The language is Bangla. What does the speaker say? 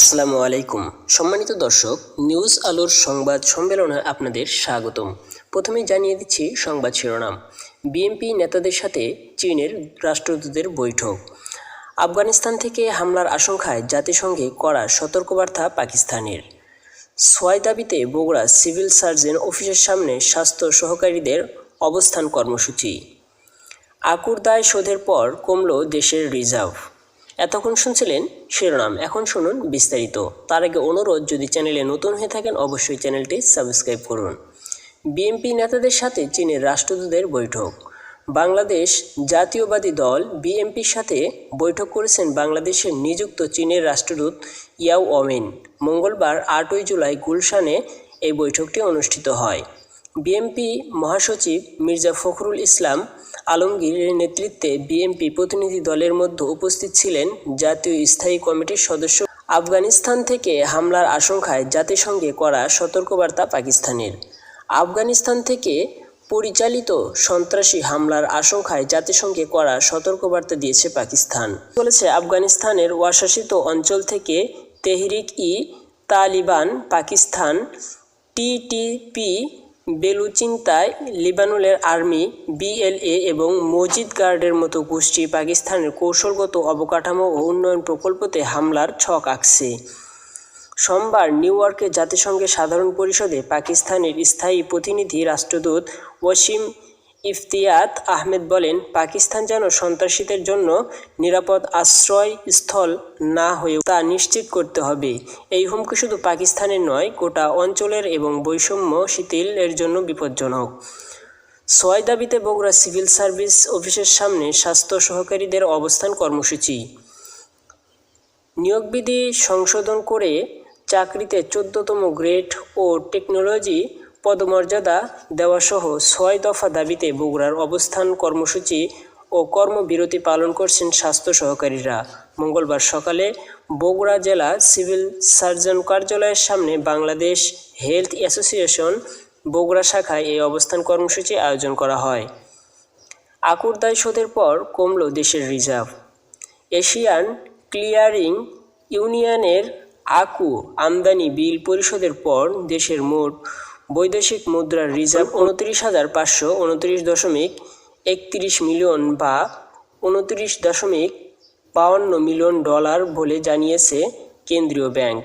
আসসালামু আলাইকুম। সম্মানিত দর্শক, নিউজ আলোর সংবাদ সম্মেলনে আপনাদের স্বাগতম। প্রথমেই জানিয়ে দিচ্ছি সংবাদ শিরোনাম। বিএনপি নেতাদের সাথে চীনের রাষ্ট্রদূতের বৈঠক। আফগানিস্তান থেকে হামলার আশঙ্কায় জাতিসংঘে করা সতর্কবার্তা পাকিস্তানের। ছয় দাবিতে বগুড়া সিভিল সার্জন অফিসের সামনে স্বাস্থ্য সহকারীদের অবস্থান কর্মসূচি। আকুর দায় শোধের পর কমল দেশের রিজার্ভ। এতক্ষণ শুনছিলেন শিরোনাম। এখন শুনুন বিস্তারিত। তার আগে অনুরোধ, যদি চ্যানেলে নতুন হয়ে থাকেন, অবশ্যই চ্যানেলটি সাবস্ক্রাইব করুন। বিএনপি নেতাদের সাথে চীনের রাষ্ট্রদূতের বৈঠক। বাংলাদেশ জাতীয়বাদী দল বিএনপির সাথে বৈঠক করেছেন বাংলাদেশের নিযুক্ত চীনের রাষ্ট্রদূত ইয়াও অমিন। মঙ্গলবার আটই জুলাই গুলশানে এই বৈঠকটি অনুষ্ঠিত হয়। বিএনপি মহাসচিব মির্জা ফখরুল ইসলাম আলমগীরের নেতৃত্বে বিএনপি প্রতিনিধি দলের মধ্যে উপস্থিত ছিলেন জাতীয় স্থায়ী কমিটির সদস্য। আফগানিস্তান থেকে হামলার আশঙ্কায় জাতিসংঘে করা সতর্কবার্তা পাকিস্তানের। আফগানিস্তান থেকে পরিচালিত সন্ত্রাসী হামলার আশঙ্কায় জাতিসংঘে করা সতর্কবার্তা দিয়েছে পাকিস্তান। বলেছে, আফগানিস্তানের ওয়াশাসিত অঞ্চল থেকে তেহরিক ই তালিবান পাকিস্তান টিটিপি বেলুচিন্তায় লিবানুলের আর্মি, বিএলএ এবং মজিদ গার্ডের মতো গোষ্ঠী পাকিস্তানের কৌশলগত অবকাঠামো ও উন্নয়ন প্রকল্পতে হামলার ছক আঁকছে। সোমবার নিউ ইয়র্কে জাতিসংঘের সাধারণ পরিষদে পাকিস্তানের স্থায়ী প্রতিনিধি রাষ্ট্রদূত ওয়াসিম ইফতিয়াত আহমেদ বলেন, পাকিস্তান যেন সন্ত্রাসীদের জন্য নিরাপদ আশ্রয়স্থল না হয়েও তা নিশ্চিত করতে হবে। এই হুমকি শুধু পাকিস্তানের নয়, গোটা অঞ্চলের এবং বৈষম্য শিথিলের জন্য বিপজ্জনক। ছয় দাবিতে বগুড়া সিভিল সার্ভিস অফিসের সামনে স্বাস্থ্য সহকারীদের অবস্থান কর্মসূচি। নিয়োগবিধি সংশোধন করে চাকরিতে চোদ্দতম গ্রেড ও টেকনোলজি পদমর্যাদা দেওয়াসহ ছয় দফা দাবিতে বগুড়ার অবস্থান কর্মসূচি ও কর্মবিরতি পালন করছেন স্বাস্থ্য সহকারীরা। মঙ্গলবার সকালে বগুড়া জেলা সিভিল সার্জন কার্যালয়ের সামনে বাংলাদেশ হেলথ অ্যাসোসিয়েশন বগুড়া শাখায় এই অবস্থান কর্মসূচি আয়োজন করা হয়। আকুর দায় শোধের পর কমল দেশের রিজার্ভ। এশিয়ান ক্লিয়ারিং ইউনিয়নের আকু আমদানি বিল পরিশোধের পর দেশের মোট বৈদেশিক মুদ্রার রিজার্ভ উনত্রিশ হাজার পাঁচশো উনত্রিশ দশমিক একত্রিশ মিলিয়ন বা উনত্রিশ দশমিক বাউন্ন মিলিয়ন ডলার বলে জানিয়েছে কেন্দ্রীয় ব্যাংক।